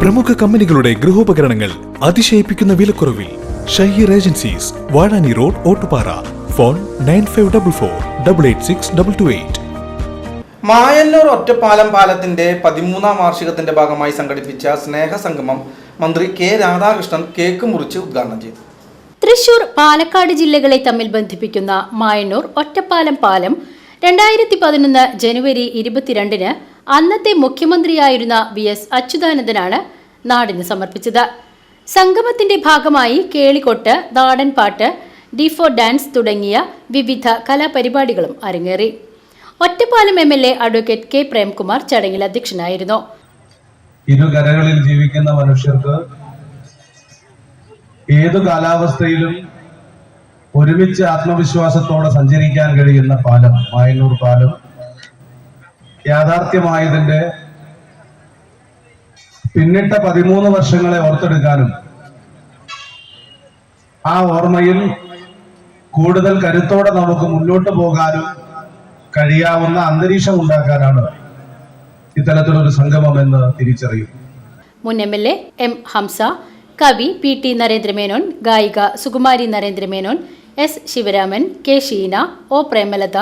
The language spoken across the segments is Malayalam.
പ്രമുഖ കമ്പനികളുടെ ഗൃഹോപകരണങ്ങൾ അതിശയിപ്പിക്കുന്ന വിലക്കുറവിൽ Shaheer agencies Vazhani road Ottupara. Phone nine five double four double eight six double two eight. Mayannur Ottapalam പാലത്തിന്റെ പതിമൂന്നാം വാർഷികത്തിന്റെ ഭാഗമായി സംഘടിപ്പിച്ച സ്നേഹ സംഗമം മന്ത്രി കെ രാധാകൃഷ്ണൻ കേക്ക് മുറിച്ച് ഉദ്ഘാടനം ചെയ്തു. തൃശൂർ പാലക്കാട് ജില്ലകളെ തമ്മിൽ ബന്ധിപ്പിക്കുന്ന മായന്നൂർ ഒറ്റപ്പാലം പാലം രണ്ടായിരത്തി പതിനൊന്ന് ജനുവരി ഇരുപത്തിരണ്ടിന് അന്നത്തെ മുഖ്യമന്ത്രിയായിരുന്ന വി എസ് അച്യുതാനന്ദനാണ് നാടിന് സമർപ്പിച്ചത്. സംഗമത്തിന്റെ ഭാഗമായി കേളികൊട്ട് നാടൻപാട്ട് ഡിഫോ ഡാൻസ് തുടങ്ങിയ വിവിധ കലാപരിപാടികളും അരങ്ങേറി. Ottapalam M L A advocate K Premkumar ചടങ്ങിൽ അധ്യക്ഷനായിരുന്നു. ഇരുകരകളിൽ ജീവിക്കുന്ന മനുഷ്യർക്ക് ഏതു കാലാവസ്ഥയിലും ഒരുമിച്ച് ആത്മവിശ്വാസത്തോടെ സഞ്ചരിക്കാൻ കഴിയുന്ന പാലം മായന്നൂർ പാലം. യാഥാർത്ഥ്യമായതിന്റെ പിന്നിട്ട പതിമൂന്ന് വർഷങ്ങളെ ഓർത്തെടുക്കാനും ആ ഓർമ്മയിൽ കൂടുതൽ കരുത്തോടെ നമുക്ക് മുന്നോട്ട് പോകാനും കഴിയാവുന്ന അന്തരീക്ഷം ഉണ്ടാക്കാനാണ് ഇത്തരത്തിലൊരു സംഗമം എന്ന് തിരിച്ചറിയും. മുൻ M L A M Hamsa കവി പി ടി നരേന്ദ്രമേനോൻ ഗായിക Sukumari Narendramenon S Sivaraman K Sheena O Premalatha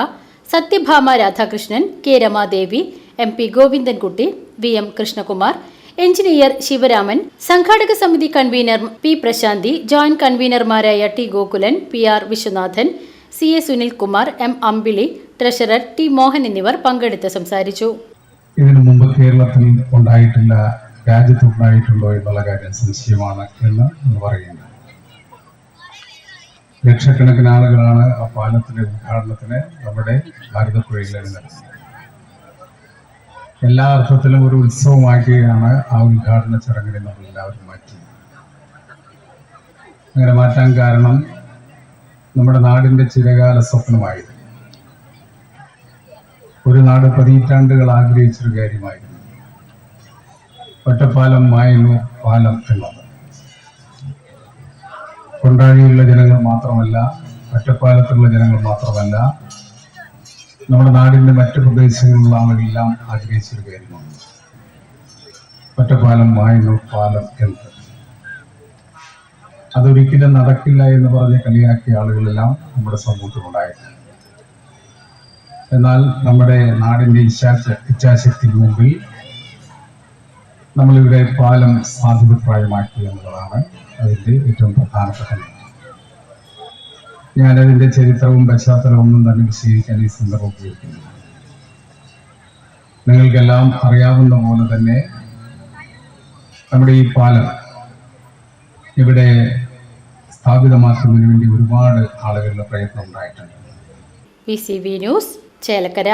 Sathyabhama Radhakrishnan K Ramadevi M P Govindankutty V M Krishnakumar engineer Sivaraman സംഘാടക സമിതി convener P Prasanthi joint കൺവീനർമാരായ T Gokulan P R Viswanathan C A Sunilkumar M Ambili treasurer T Mohan എന്നിവർ പങ്കെടുത്ത് സംസാരിച്ചു. ഇതിനു മുമ്പ് കേരളത്തിൽ ഉണ്ടായിട്ടില്ല രാജ്യത്ത് ഉണ്ടായിട്ടുണ്ടോ എന്നുള്ള കാര്യം സംശയമാണ് എന്ന് പറയുന്നത്. പറയുന്നു ലക്ഷക്കണക്കിന് ആളുകളാണ് ആ പാലത്തിന്റെ ഉദ്ഘാടനത്തിന് നമ്മുടെ ഭാരതപ്പുഴയിലുള്ളത്. എല്ലാ അർത്ഥത്തിലും ഒരു ഉത്സവമാക്കിയാണ് ആ ഉദ്ഘാടന ചടങ്ങിനെ നമ്മൾ എല്ലാവരും മാറ്റി അങ്ങനെ മാറ്റാൻ കാരണം നമ്മുടെ നാടിന്റെ ചിരകാല സ്വപ്നമായിരുന്നു. ഒരു നാട് പതിറ്റാണ്ടുകൾ ആഗ്രഹിച്ചൊരു കാര്യമായിരുന്നു. ഒറ്റപ്പാലം മായുന്നു പാലം എന്നത്. കൊണ്ടാഴിയുള്ള ജനങ്ങൾ മാത്രമല്ല ഒറ്റപ്പാലത്തുള്ള ജനങ്ങൾ മാത്രമല്ല നമ്മുടെ നാടിന്റെ മറ്റു പ്രദേശങ്ങളിലുള്ള ആളുകളെല്ലാം ആഗ്രഹിച്ചൊരു കാര്യമാണ് ഒറ്റപ്പാലം മായന്നൂർ പാലം എന്നത് അതൊരിക്കലും നടക്കില്ല എന്ന് പറഞ്ഞ് കളിയാക്കിയ ആളുകളെല്ലാം നമ്മുടെ സമൂഹത്തിലുണ്ടായിരുന്നു എന്നാൽ നമ്മുടെ നാടിന്റെ ഇച്ഛാശക്തി ഇച്ഛാശക്തിക്ക് മുമ്പിൽ നമ്മളിവിടെ പാലം സാധ്യപ്രായമാക്കി എന്നുള്ളതാണ് അതിന്റെ ഏറ്റവും പ്രധാനപ്പെട്ട ഞാനതിന്റെ ചരിത്രവും പശ്ചാത്തലവും ഒന്നും തന്നെ വിശദീകരിക്കാൻ ഈ സന്ദർഭം ഉപയോഗിക്കുന്നു നിങ്ങൾക്കെല്ലാം അറിയാവുന്ന പോലെ തന്നെ നമ്മുടെ ഈ പാലം ഇവിടെ സ്ഥാപിതമാക്കുന്നതിന് വേണ്ടി ഒരുപാട് ആളുകളുടെ പ്രയത്നം ഉണ്ടായിട്ടുണ്ട്. ന്യൂസ് ചേലക്കര.